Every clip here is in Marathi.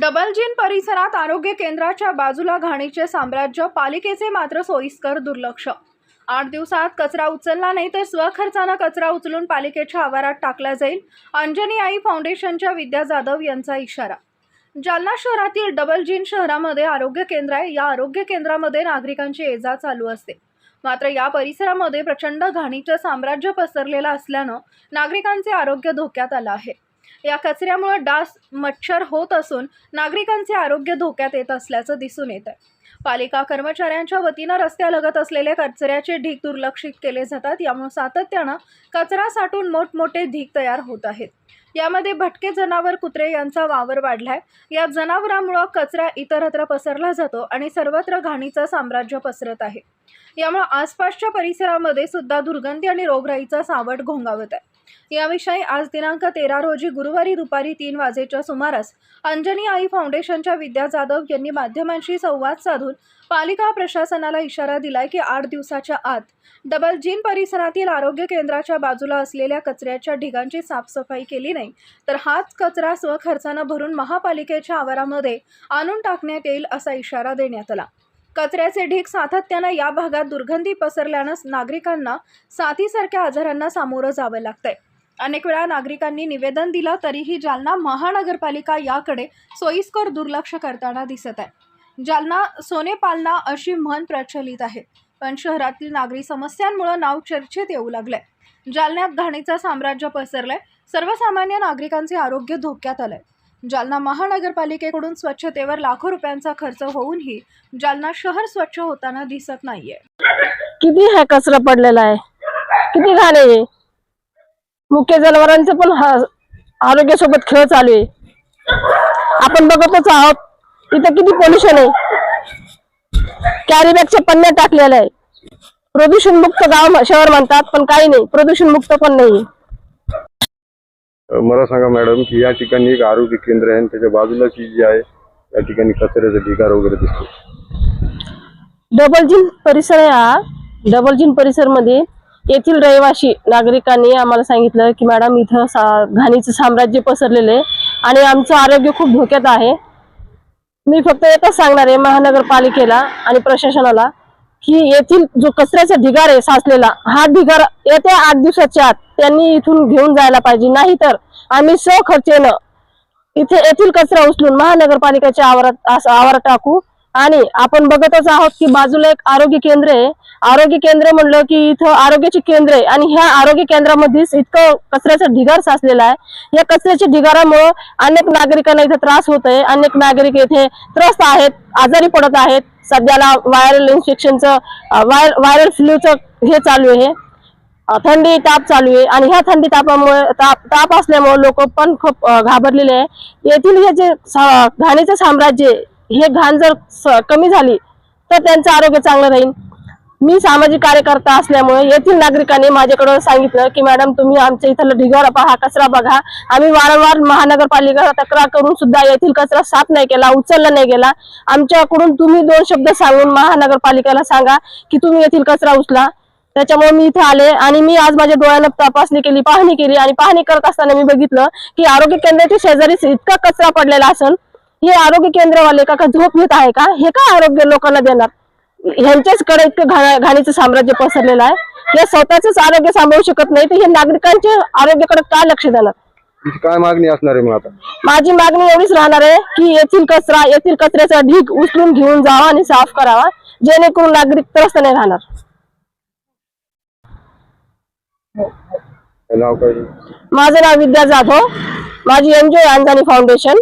डबलजीन परिसरात आरोग्य केंद्राच्या बाजूला घाणीचे साम्राज्य पालिकेचे मात्र सोयीस्कर दुर्लक्ष. आठ दिवसात कचरा उचलला नाही तर स्वखर्चानं कचरा उचलून पालिकेच्या आवारात टाकला जाईल अंजनी आई फाउंडेशनच्या विद्या जाधव यांचा इशारा. जालना शहरातील डबलजीन शहरामध्ये आरोग्य केंद्र आहे. या आरोग्य केंद्रामध्ये नागरिकांची ये जा चालू असते. मात्र या परिसरामध्ये प्रचंड घाणीचं साम्राज्य पसरलेलं असल्यानं नागरिकांचे आरोग्य धोक्यात आलं आहे. या कचऱ्यामुळे डास मच्छर होत असून नागरिकांचे आरोग्य धोक्यात येत असल्याचं दिसून येत आहे पालिका कर्मचाऱ्यांच्या वतीनं रस्त्यालगत असलेले कचऱ्याचे ढीग दुर्लक्षित केले जातात. यामुळे सातत्यानं कचरा साठून मोठमोठे ढीग तयार होत आहेत. यामध्ये भटके जनावर कुत्रे यांचा वावर वाढलाय. या जनावरांमुळं कचरा इतरत्र पसरला जातो आणि सर्वत्र घाणीचं साम्राज्य पसरत आहे. यामुळे आसपासच्या परिसरामध्ये सुद्धा दुर्गंधी आणि रोगराईचा सावट घोंगावत आहे. याविषयी आज दिनांक तेरा रोजी गुरुवारी दुपारी तीन वाजेच्या सुमारास अंजनी आई फाउंडेशनच्या विद्या जाधव यांनी माध्यमांशी संवाद साधून पालिका प्रशासनाला इशारा दिलाय की आठ दिवसाच्या आत डबल जिन परिसरातील आरोग्य केंद्राच्या बाजूला असलेल्या कचऱ्याच्या ढिगांची साफसफाई केली नाही तर हाच कचरा स्वखर्चानं भरून महापालिकेच्या आवारामध्ये आणून टाकण्यात येईल असा इशारा देण्यात आला. कचऱ्याचे ढीग सातत्यानं या भागात दुर्गंधी पसरल्यानं नागरिकांना साथीसारख्या आजारांना सामोरं जावं लागतंय. अनेक वेळा नागरिकांनी निवेदन दिलं तरीही जालना महानगरपालिका याकडे सोयीस्कर दुर्लक्ष करताना दिसत आहे. जालना सोने पालना अशी म्हण प्रचलित आहे पण शहरातील नागरी समस्यांमुळे नाव चर्चेत येऊ लागलंय. जालन्यात घाणीचं साम्राज्य पसरलंय सर्वसामान्य नागरिकांचे आरोग्य धोक्यात आलंय. जालना महानगरपालिकेकडून स्वच्छतेवर लाखो रुपयांचा खर्च होऊनही जालना शहर स्वच्छ होताना दिसत नाहीये. किती हा कचरा पडलेला आहे? किती घाण आहे मुख्य जनावरांचं पण हा- आरोग्यासोबत खेळ चालू आहे. आपण बघतच आहोत इथं किती पोल्युशन आहे? कॅरी बॅगच्या पन्न्या टाकलेल्या आहे प्रदूषण मुक्त गाव शहर म्हणतात पण काही नाही. प्रदूषण मुक्त पण नाही. मला सांगा मॅडम की या ठिकाणी एक आरोग्य केंद्र आहे आणि त्याच्या बाजूला जी जी आहे या ठिकाणी कचऱ्याचा ढिगार वगैरे दिसतो. डबल जिन परिसर आहे हा. डबल जिन परिसरमध्ये येथील रहिवासी नागरिकांनी आम्हाला सांगितलं की मॅडम इथं सा घाणीचं साम्राज्य पसरलेलं आहे आणि आमचं आरोग्य खूप धोक्यात आहे. मी फक्त एकच सांगणार आहे महानगरपालिकेला आणि प्रशासनाला की येथील जो कचऱ्याचा ढिगार आहे साचलेला हा ढिगार येत्या आठ दिवसाच्या आत त्यांनी इथून घेऊन जायला पाहिजे. नाहीतर आम्ही स्वखर्चेनं इथे येथील कचरा उचलून महानगरपालिकेच्या आवारात आवारात टाकू. आणि आपण बघतच आहोत की बाजूला एक आरोग्य केंद्र आहे. आरोग्य केंद्र म्हणलं की इथं आरोग्याची केंद्र आहे. आणि ह्या आरोग्य केंद्रामध्येच इतकं कचऱ्याचा ढिगार साचलेला आहे. या कचऱ्याच्या ढिगारामुळं अनेक नागरिकांना इथे त्रास होत आहे अनेक नागरिक इथे त्रस्त आहेत आजारी पडत आहेत. सध्याला व्हायरल इन्फेक्शनचं व्हायरल फ्लूचं हे चालू आहे. थंडी ताप चालू आहे. आणि ह्या थंडी तापामुळे ताप ताप असल्यामुळे लोक पण खूप घाबरलेले आहे. येथील हे जे घाणीचं साम्राज्य हे घाण जर कमी झाली तर त्यांचं आरोग्य चांगलं राहील. मी सामाजिक कार्यकर्ता असल्यामुळे येथील नागरिकांनी माझ्याकडे सांगितलं की मॅडम तुम्ही आमच्या इथलं ढिगारा पहा कचरा बघा. आम्ही वारंवार महानगरपालिका तक्रार करून सुद्धा येथील कचरा साफ नाही केला उचलला नाही गेला. आमच्याकडून तुम्ही दोन शब्द सांगून महानगरपालिकेला सांगा की तुम्ही येथील कचरा उचला. त्याच्यामुळे मी इथे आले आणि मी आज माझ्या डोळ्यानं तपासणी केली पाहणी केली आणि पाहणी करत असताना मी बघितलं की आरोग्य केंद्राच्या शेजारीच इतका कचरा पडलेला असेल हे आरोग्य केंद्रवाले का का झोप घेत आहे का? हे का आरोग्य लोकांना देणार? ह्यांच्याच कडे इतकं घा- घाणीचं साम्राज्य पसरलेलं आहे. हे स्वतःच आरोग्य सांभाळू शकत नाही तर हे नागरिकांच्या आरोग्याकडे का लक्ष देणार? काय मागणी असणार आहे मग आता? माझी मागणी एवढीच राहणार आहे की येथील कचरा येथील कचऱ्याचा ढीग उचलून घेऊन जावा आणि साफ करावा जेणेकरून नागरिक त्रस्त नाही राहणार. माझं नाव विद्या जाधव. माझी एनजीओ अंजानी फाउंडेशन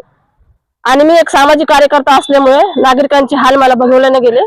आणि मी एक सामाजिक कार्यकर्ता असल्यामुळे नागरिकांचे हाल मला बघवले गेले.